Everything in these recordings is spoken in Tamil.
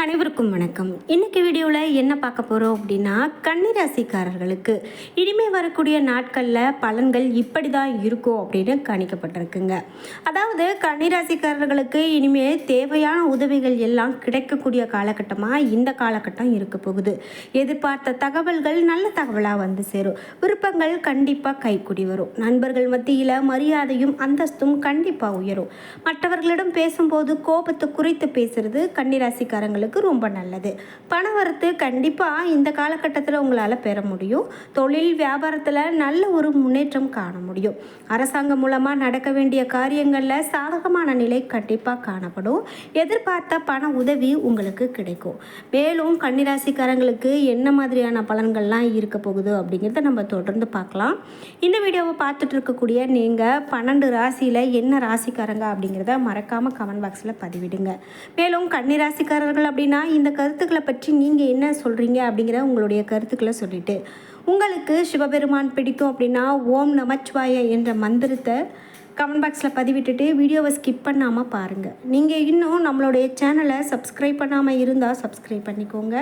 அனைவருக்கும் வணக்கம். இன்னைக்கு வீடியோவில் என்ன பார்க்க போகிறோம் அப்படின்னா கன்னிராசிக்காரர்களுக்கு இனிமே வரக்கூடிய நாட்களில் பலன்கள் இப்படி தான் இருக்கும் அப்படின்னு கணிக்கப்பட்டிருக்குங்க. அதாவது கன்னிராசிக்காரர்களுக்கு இனிமே தேவையான உதவிகள் எல்லாம் கிடைக்கக்கூடிய காலகட்டமாக இந்த காலகட்டம் இருக்க போகுது. எதிர்பார்த்த தகவல்கள் நல்ல தகவலாக வந்து சேரும். விருப்பங்கள் கண்டிப்பாக கைக்குடி வரும். நண்பர்கள் மத்தியில் மரியாதையும் அந்தஸ்தும் கண்டிப்பாக உயரும். மற்றவர்களிடம் பேசும்போது கோபத்தை குறைத்து பேசுறது கன்னிராசிக்காரங்களுக்கு ரொம்ப நல்லது. பண வரத்து கண்டிப்பாக இந்த காலகட்டத்தில் உங்களால் பெற முடியும். தொழில் வியாபாரத்தில் நல்ல ஒரு முன்னேற்றம் காண முடியும். அரசாங்கம் மூலமாக நடக்க வேண்டிய காரியங்களில் சாதகமான நிலை கண்டிப்பாக காணப்படும். எதிர்பார்த்த பண உதவி உங்களுக்கு கிடைக்கும். மேலும் கன்னிராசிக்காரங்களுக்கு என்ன மாதிரியான பலன்கள்லாம் இருக்க போகுது அப்படிங்கிறத நம்ம தொடர்ந்து பார்க்கலாம். இந்த வீடியோவை பார்த்துட்டு இருக்கக்கூடிய நீங்கள் பன்னெண்டு ராசியில் என்ன ராசிக்காரங்க அப்படிங்கிறத மறக்காமல் கமெண்ட் பாக்ஸில் பதிவிடுங்க. மேலும் கன்னிராசிக்காரர்களை அப்படின்னா இந்த கருத்துக்களை பற்றி நீங்கள் என்ன சொல்கிறீங்க அப்படிங்கிற உங்களுடைய கருத்துக்களை சொல்லிட்டு. உங்களுக்கு சிவபெருமான் பிடிக்கும் அப்படின்னா ஓம் நமச்சிவாய என்ற மந்திரத்தை கமெண்ட் பாக்ஸில் பதிவிட்டுட்டு வீடியோவை ஸ்கிப் பண்ணாமல் பாருங்கள் நீங்கள் இன்னும் நம்மளுடைய சேனலை சப்ஸ்கிரைப் பண்ணாமல் இருந்தால் சப்ஸ்கிரைப் பண்ணிக்கோங்க.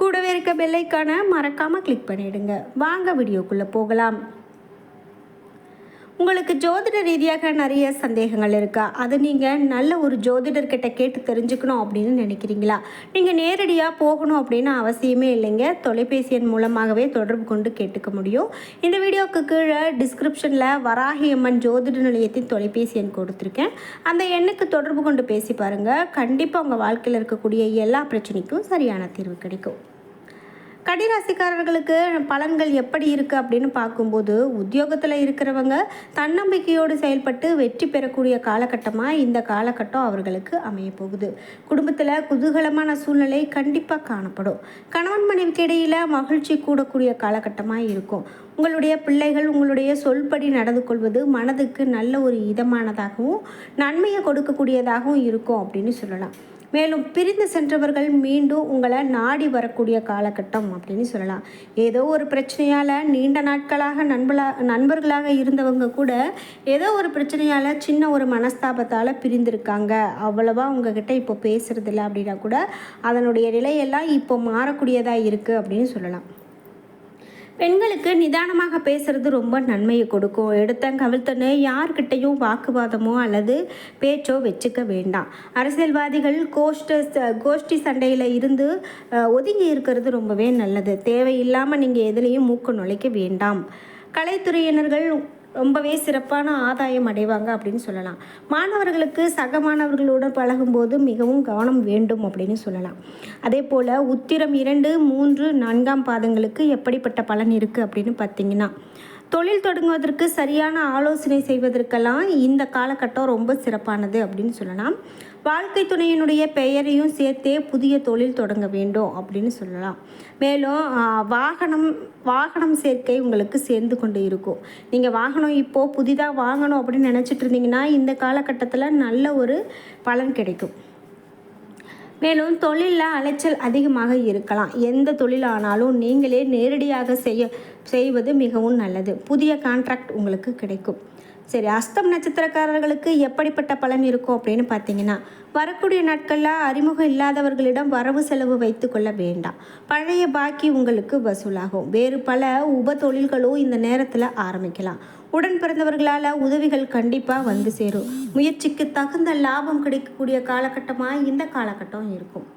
கூடவே இருக்க பெல்லைக்கான மறக்காமல் கிளிக் பண்ணிவிடுங்க வாங்க வீடியோக்குள்ளே போகலாம். உங்களுக்கு ஜோதிட ரீதியாக நிறைய சந்தேகங்கள் இருக்கா? அது நீங்கள் நல்ல ஒரு ஜோதிடர்கிட்ட கேட்டு தெரிஞ்சுக்கணும் அப்படின்னு நினைக்கிறீங்களா? நீங்கள் நேரடியாக போகணும் அப்படின்னு அவசியமே இல்லைங்க. தொலைபேசி எண் மூலமாகவே தொடர்பு கொண்டு கேட்டுக்க முடியும். இந்த வீடியோவுக்கு கீழே டிஸ்கிரிப்ஷனில் வராகியம்மன் ஜோதிட நிலையத்தின் தொலைபேசி எண் கொடுத்துருக்கேன். அந்த எண்ணுக்கு தொடர்பு கொண்டு பேசி பாருங்கள் கண்டிப்பாக உங்கள் வாழ்க்கையில் இருக்கக்கூடிய எல்லா பிரச்சனைக்கும் சரியான தீர்வு கிடைக்கும். கடிராசிக்காரர்களுக்கு பலன்கள் எப்படி இருக்குது அப்படின்னு பார்க்கும்போது உத்தியோகத்தில் இருக்கிறவங்க தன்னம்பிக்கையோடு செயல்பட்டு வெற்றி பெறக்கூடிய காலகட்டமாக இந்த காலகட்டம் அவர்களுக்கு அமைய போகுது. குடும்பத்தில் குதூகலமான சூழ்நிலை கண்டிப்பாக காணப்படும். கணவன் மனைவிக்கு இடையில் மகிழ்ச்சி கூடக்கூடிய காலகட்டமாக இருக்கும். உங்களுடைய பிள்ளைகள் உங்களுடைய சொல்படி நடந்து கொள்வது மனதுக்கு நல்ல ஒரு இதமானதாகவும் நன்மையை கொடுக்கக்கூடியதாகவும் இருக்கும் அப்படின்னு சொல்லலாம். மேலும் பிரிந்து சென்றவர்கள் மீண்டும் உங்களை நாடி வரக்கூடிய காலகட்டம் அப்படின்னு சொல்லலாம். ஏதோ ஒரு பிரச்சனையால் நீண்ட நாட்களாக நண்பலா நண்பர்களாக இருந்தவங்க கூட ஏதோ ஒரு பிரச்சனையால் சின்ன ஒரு மனஸ்தாபத்தால் பிரிந்திருக்காங்க. அவ்வளவா உங்ககிட்ட இப்போ பேசுகிறதில்ல அப்படின்னா கூட அதனுடைய நிலையெல்லாம் இப்போ மாறக்கூடியதாக இருக்குது அப்படின்னு சொல்லலாம். பெண்களுக்கு நிதானமாக பேசுறது ரொம்ப நன்மையை கொடுக்கும். எடுத்த கவிழ்த்தன்னு யார்கிட்டையும் வாக்குவாதமோ அல்லது பேச்சோ வச்சுக்க வேண்டாம். அரசியல்வாதிகள் கோஷ்ட கோஷ்டி சண்டையில் இருந்து ஒதுங்கி இருக்கிறது ரொம்பவே நல்லது. தேவையில்லாமல் நீங்கள் எதுலேயும் மூக்கு நுழைக்க வேண்டாம். கலைத்துறையினர்கள் ரொம்பவே சிறப்பான ஆதாயம் அடைவாங்க அப்படின்னு சொல்லலாம். மாணவர்களுக்கு சக மாணவர்களுடன் பழகும்போது மிகவும் கவனம் வேண்டும் அப்படின்னு சொல்லலாம். அதே போல் உத்திரம் இரண்டு மூன்று நான்காம் பாதங்களுக்கு எப்படிப்பட்ட பலன் இருக்குது அப்படின்னு பார்த்தீங்கன்னா தொழில் தொடங்குவதற்கு சரியான ஆலோசனை செய்வதற்கெல்லாம் இந்த காலகட்டம் ரொம்ப சிறப்பானது அப்படின்னு சொல்லலாம். வாழ்க்கை துணையினுடைய பெயரையும் சேர்த்தே புதிய தொழில் தொடங்க வேண்டும் அப்படின்னு சொல்லலாம். மேலும் வாகனம் வாகனம் சேர்க்கை உங்களுக்கு சேர்ந்து கொண்டு இருக்கும். நீங்கள் வாகனம் இப்போது புதிதாக வாங்கணும் அப்படின்னு நினச்சிட்டு இருந்தீங்கன்னா இந்த காலகட்டத்தில் நல்ல ஒரு பலன் கிடைக்கும். மேலும் தொழிலில் அலைச்சல் அதிகமாக இருக்கலாம். எந்த தொழிலானாலும் நீங்களே நேரடியாக செய்ய செய்வது மிகவும் நல்லது. புதிய கான்ட்ராக்ட் உங்களுக்கு கிடைக்கும். சரி அஸ்தம் நட்சத்திரக்காரர்களுக்கு எப்படிப்பட்ட பலன் இருக்கும் அப்படின்னு பார்த்தீங்கன்னா வரக்கூடிய நாட்களில் அறிமுகம் இல்லாதவர்களிடம் வரவு செலவு வைத்து கொள்ள வேண்டாம். பழைய பாக்கி உங்களுக்கு வசூலாகும். வேறு பல உப தொழில்களும் இந்த நேரத்தில் ஆரம்பிக்கலாம். உடன் பிறந்தவர்களால் உதவிகள் கண்டிப்பாக வந்து சேரும். முயற்சிக்கு தகுந்த லாபம் கிடைக்கக்கூடிய காலகட்டமாக இந்த காலகட்டம் இருக்கும்.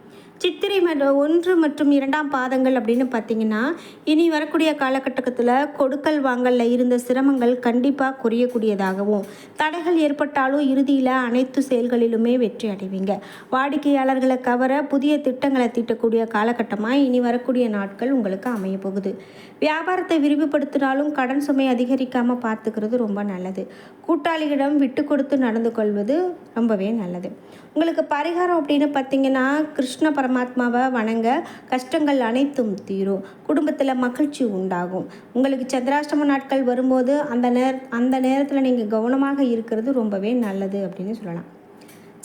சித்திரை ம- ஒன்று மற்றும் இரண்டாம் பாதங்கள் அப்படின்னு பார்த்தீங்கன்னா இனி வரக்கூடிய காலகட்டத்தில் கொடுக்கல் வாங்கலில் இருந்த சிரமங்கள் கண்டிப்பாக குறையக்கூடியதாகவும் தடைகள் ஏற்பட்டாலும் இறுதியில் அனைத்து செயல்களிலுமே வெற்றி அடைவீங்க. வாடிக்கையாளர்களை கவர புதிய திட்டங்களை தீட்டக்கூடிய காலகட்டமாக இனி வரக்கூடிய நாட்கள் உங்களுக்கு அமைய போகுது. வியாபாரத்தை விரிவுபடுத்தினாலும் கடன் சுமை அதிகரிக்காமல் பார்த்துக்கிறது ரொம்ப நல்லது. கூட்டாளிகளிடம் விட்டு கொடுத்து நடந்து கொள்வது ரொம்பவே நல்லது. உங்களுக்கு பரிகாரம் அப்படின்னு பார்த்தீங்கன்னா கிருஷ்ண பரமாத்மாவை வணங்க கஷ்டங்கள் அனைத்தும் தீரும். குடும்பத்தில் மகிழ்ச்சி உண்டாகும். உங்களுக்கு சந்திராஷ்டம நாட்கள் வரும்போது அந்த நேர அந்த நேரத்தில் நீங்கள் கவனமாக இருக்கிறது ரொம்பவே நல்லது அப்படின்னு சொல்லலாம்.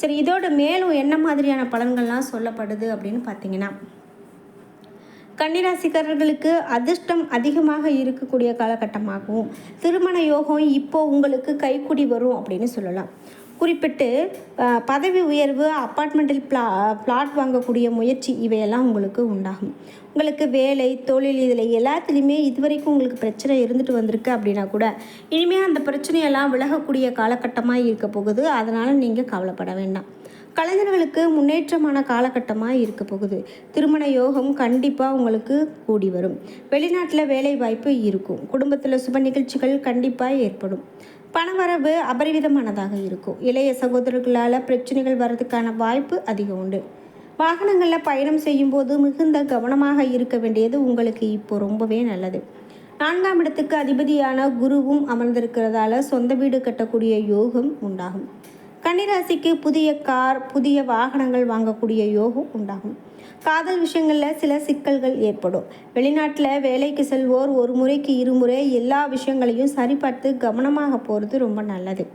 சரி இதோட மேலும் என்ன மாதிரியான பலன்கள்லாம் சொல்லப்படுது அப்படின்னு பார்த்தீங்கன்னா கன்னிராசிக்காரர்களுக்கு அதிர்ஷ்டம் அதிகமாக இருக்கக்கூடிய காலகட்டமாகவும் திருமண யோகம் இப்போ உங்களுக்கு கைக்குடி வரும் அப்படின்னு சொல்லலாம். குறிப்பிட்டு பதவி உயர்வு அப்பார்ட்மெண்ட்டில் பிளா பிளாட் வாங்கக்கூடிய முயற்சி இவையெல்லாம் உங்களுக்கு உண்டாகும். உங்களுக்கு வேலை தொழில் இதில் எல்லாத்துலேயுமே இதுவரைக்கும் உங்களுக்கு பிரச்சனை இருந்துட்டு வந்திருக்கு அப்படின்னா கூட இனிமேல் அந்த பிரச்சனையெல்லாம் விலகக்கூடிய காலகட்டமாக இருக்க போகுது. அதனால் நீங்கள் கவலைப்பட வேண்டாம். கலைஞர்களுக்கு முன்னேற்றமான காலகட்டமாக இருக்க போகுது. திருமண யோகம் கண்டிப்பாக உங்களுக்கு கூடி வரும். வெளிநாட்டில் வேலை வாய்ப்பு இருக்கும். குடும்பத்தில் சுப நிகழ்ச்சிகள் கண்டிப்பாக ஏற்படும். பணவரவு அபரிவிதமானதாக இருக்கும். இளைய சகோதரர்களால் பிரச்சனைகள் வர்றதுக்கான வாய்ப்பு அதிகம் உண்டு. வாகனங்களில் பயணம் செய்யும்போது மிகுந்த கவனமாக இருக்க வேண்டியது உங்களுக்கு இப்போ ரொம்பவே நல்லது. நான்காம் இடத்துக்கு அதிபதியான குருவும் அமர்ந்திருக்கிறதால சொந்த வீடு கட்டக்கூடிய யோகம் உண்டாகும். கன்னிராசிக்கு புதிய கார் புதிய வாகனங்கள் வாங்கக்கூடிய யோகம் உண்டாகும். காதல் விஷயங்களில் சில சிக்கல்கள் ஏற்படும். வெளிநாட்டில் வேலைக்கு செல்வோர் ஒரு முறைக்கு இருமுறை எல்லா விஷயங்களையும் சரிபார்த்து கவனமாக போகிறது ரொம்ப நல்லது.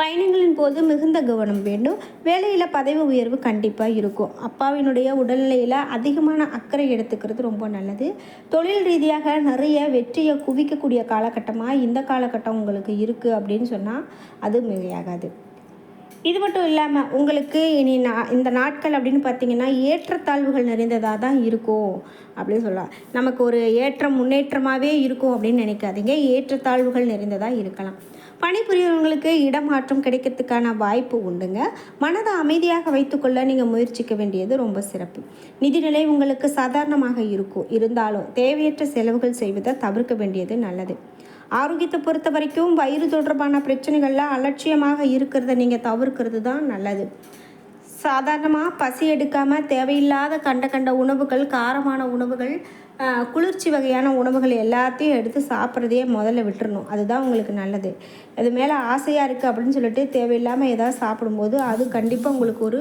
பயணங்களின் போது மிகுந்த கவனம் வேண்டும். வேலையில் பதவி உயர்வு கண்டிப்பாக இருக்கும். அப்பாவினுடைய உடல்நிலையில் அதிகமான அக்கறை எடுத்துக்கிறது ரொம்ப நல்லது. தொழில் ரீதியாக நிறைய வெற்றியை குவிக்கக்கூடிய காலகட்டமாக இந்த காலகட்டம் உங்களுக்கு இருக்குது அப்படின்னு சொன்னால் அது மிகையாகாது இது மட்டும் இல்லாமல் உங்களுக்கு இனி நா இந்த நாட்கள் அப்படின்னு பார்த்தீங்கன்னா ஏற்றத்தாழ்வுகள் நிறைந்ததாக தான் இருக்கும் அப்படின்னு சொல்லலாம். நமக்கு ஒரு ஏற்றம் முன்னேற்றமாகவே இருக்கும் அப்படின்னு நினைக்காதீங்க. ஏற்றத்தாழ்வுகள் நிறைந்ததாக இருக்கலாம். பணிபுரியவங்களுக்கு இடமாற்றம் கிடைக்கிறதுக்கான வாய்ப்பு உண்டுங்க. மனதை அமைதியாக வைத்துக்கொள்ள நீங்கள் முயற்சிக்க வேண்டியது ரொம்ப சிறப்பு. நிதிநிலை உங்களுக்கு சாதாரணமாக இருக்கும். இருந்தாலும் தேவையற்ற செலவுகள் செய்வதை தவிர்க்க வேண்டியது நல்லது. ஆரோக்கியத்தை பொறுத்த வரைக்கும் வயிறு தொடர்பான பிரச்சனைகள்லாம் அலட்சியமாக இருக்கிறத நீங்கள் தவிர்க்கிறது தான் நல்லது. சாதாரணமாக பசி எடுக்காமல் தேவையில்லாத கண்ட கண்ட உணவுகள் காரமான உணவுகள் குளிர்ச்சி வகையான உணவுகள் எல்லாத்தையும் எடுத்து சாப்பிட்றதையே முதல்ல விட்டுறணும். அதுதான் உங்களுக்கு நல்லது. அது மேலே ஆசையாக இருக்குது அப்படின்னு சொல்லிட்டு தேவையில்லாமல் எதாவது சாப்பிடும்போது அது கண்டிப்பாக உங்களுக்கு ஒரு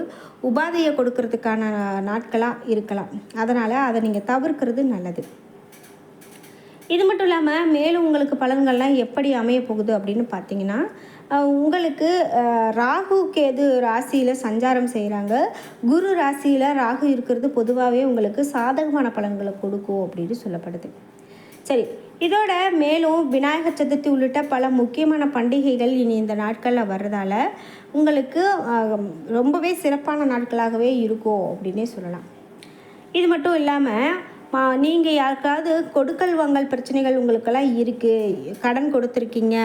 உபாதையை கொடுக்கறதுக்கான நாட்களாக இருக்கலாம். அதனால் அதை நீங்கள் தவிர்க்கிறது நல்லது. இது மட்டும் இல்லாமல் மேலும் உங்களுக்கு பலன்கள்லாம் எப்படி அமைய போகுது அப்படின்னு பார்த்தீங்கன்னா உங்களுக்கு ராகு கேது ராசியில் சஞ்சாரம் செய்கிறாங்க குரு ராசியில் ராகு இருக்கிறது பொதுவாகவே உங்களுக்கு சாதகமான பலன்களை கொடுக்கும் அப்படின்னு சொல்லப்படுது. சரி இதோட மேலும் விநாயகர் சதுர்த்தி உள்ளிட்ட பல முக்கியமான பண்டிகைகள் இனி இந்த நாட்களில் வர்றதால உங்களுக்கு ரொம்பவே சிறப்பான நாட்களாகவே இருக்கும் அப்படின்னே சொல்லலாம். இது மட்டும் இல்லாமல் நீங்கள் யாருக்காவது கொடுக்கல் வாங்கல் பிரச்சனைகள் உங்களுக்கெல்லாம் இருக்குது கடன் கொடுத்துருக்கீங்க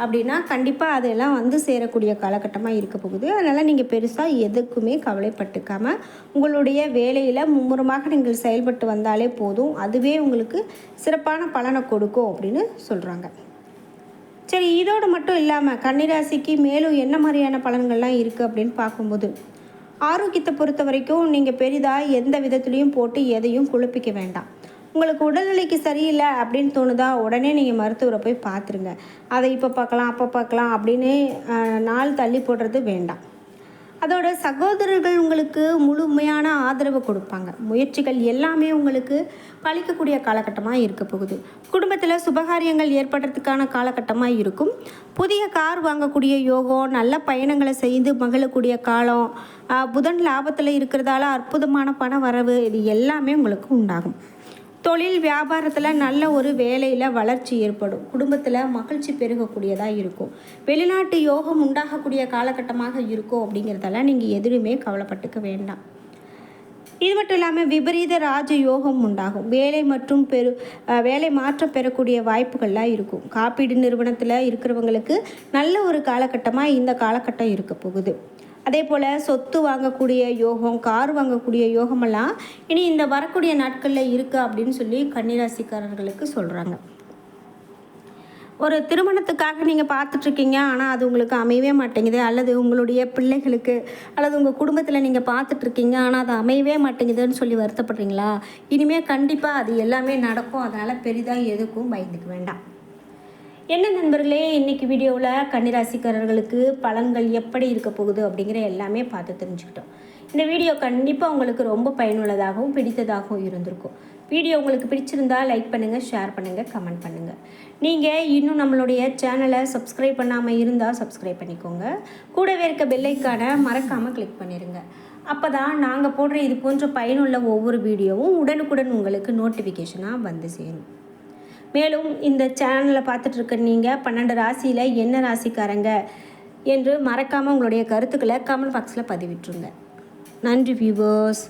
அப்படின்னா கண்டிப்பாக அதெல்லாம் வந்து சேரக்கூடிய காலகட்டமாக இருக்க போகுது. அதனால் நீங்கள் பெருசாக எதுக்குமே கவலைப்பட்டுக்காமல் உங்களுடைய வேலையில் மும்முரமாக நீங்கள் செயல்பட்டு வந்தாலே போதும். அதுவே உங்களுக்கு சிறப்பான பலனை கொடுக்கும் அப்படின்னு சொல்கிறாங்க சரி இதோடு மட்டும் இல்லாமல் கன்னிராசிக்கு மேலும் என்ன மாதிரியான பலன்கள்லாம் இருக்குது அப்படின்னு பார்க்கும்போது ஆரோக்கியத்தை பொறுத்த வரைக்கும் நீங்கள் பெரிதாக எந்த விதத்துலேயும் போட்டு எதையும் குழப்பிக்க வேண்டாம். உங்களுக்கு உடல்நிலைக்கு சரியில்லை அப்படின்னு தோணுதா உடனே நீங்கள் மருத்துவரை போய் பார்த்துருங்க. அதை இப்போ பார்க்கலாம் அப்போ பார்க்கலாம் அப்படின்னு நாள் தள்ளி போடுறது வேண்டாம். அதோட சகோதரர்கள் உங்களுக்கு முழுமையான ஆதரவு கொடுப்பாங்க. முயற்சிகள் எல்லாமே உங்களுக்கு பழிக்கக்கூடிய காலகட்டமாக இருக்க போகுது. குடும்பத்தில் சுபகாரியங்கள் ஏற்படுறதுக்கான காலகட்டமாக இருக்கும். புதிய கார் வாங்கக்கூடிய யோகம் நல்ல பயணங்களை செய்து மகிழக்கூடிய காலம் புதன் லாபத்தில் இருக்கிறதால அற்புதமான பண வரவு இது எல்லாமே உங்களுக்கு உண்டாகும். தொழில் வியாபாரத்தில் நல்ல ஒரு வேலையில் வளர்ச்சி ஏற்படும். குடும்பத்தில் மகிழ்ச்சி பெருகக்கூடியதாக இருக்கும். வெளிநாட்டு யோகம் உண்டாகக்கூடிய காலகட்டமாக இருக்கும் அப்படிங்கிறதெல்லாம் நீங்கள் எதுவுமே கவலைப்பட்டுக்க வேண்டாம். இது மட்டும் இல்லாமல் விபரீத ராஜ யோகம் உண்டாகும். வேலை மற்றும் பெரு வேலை மாற்றம் பெறக்கூடிய வாய்ப்புகள்லாம் இருக்கும். காப்பீடு நிறுவனத்தில் இருக்கிறவங்களுக்கு நல்ல ஒரு காலகட்டமாக இந்த காலகட்டம் இருக்க போகுது. அதே போல் சொத்து வாங்கக்கூடிய யோகம் கார் வாங்கக்கூடிய யோகமெல்லாம் இனி இந்த வரக்கூடிய நாட்களில் இருக்குது அப்படின்னு சொல்லி கன்னிராசிக்காரர்களுக்கு சொல்கிறாங்க ஒரு திருமணத்துக்காக நீங்கள் பார்த்துட்ருக்கீங்க ஆனால் அது உங்களுக்கு அமையவே மாட்டேங்குது அல்லது உங்களுடைய பிள்ளைகளுக்கு அல்லது உங்கள் குடும்பத்தில் நீங்கள் பார்த்துட்ருக்கீங்க ஆனால் அது அமையவே மாட்டேங்குதுன்னு சொல்லி வருத்தப்படுறீங்களா? இனிமேல் கண்டிப்பாக அது எல்லாமே நடக்கும் அதனால் பெரிதாக எதுக்கும் பயந்துக்க வேண்டாம். என்ன நண்பர்களே இன்றைக்கி வீடியோவில் கன்னிராசிக்காரர்களுக்கு பலன்கள் எப்படி இருக்க போகுது அப்படிங்கிற எல்லாமே பார்த்து தெரிஞ்சுக்கிட்டோம். இந்த வீடியோ கண்டிப்பாக உங்களுக்கு ரொம்ப பயனுள்ளதாகவும் பிடித்ததாகவும் இருந்திருக்கும். வீடியோ உங்களுக்கு பிடிச்சிருந்தா லைக் பண்ணுங்கள் ஷேர் பண்ணுங்கள் கமெண்ட் பண்ணுங்கள் நீங்கள் இன்னும் நம்மளுடைய சேனலை சப்ஸ்கிரைப் பண்ணாமல் இருந்தால் சப்ஸ்கிரைப் பண்ணிக்கோங்க. கூடவே இருக்க பெல்லைக்கான மறக்காமல் கிளிக் பண்ணிடுங்க அப்போ தான் நாங்கள் போடுற இது போன்ற பயனுள்ள ஒவ்வொரு வீடியோவும் உடனுக்குடன் உங்களுக்கு நோட்டிஃபிகேஷனாக வந்து சேரும். மேலும் இந்த சேனலை பார்த்துட்டு இருக்க நீங்கள் பன்னெண்டு ராசியில் என்ன ராசிக்காரங்க என்று மறக்காமல் உங்களுடைய கருத்துக்களை கமெண்ட் பாக்ஸில் பதிவிட்டுருங்க. நன்றி வியூவர்ஸ்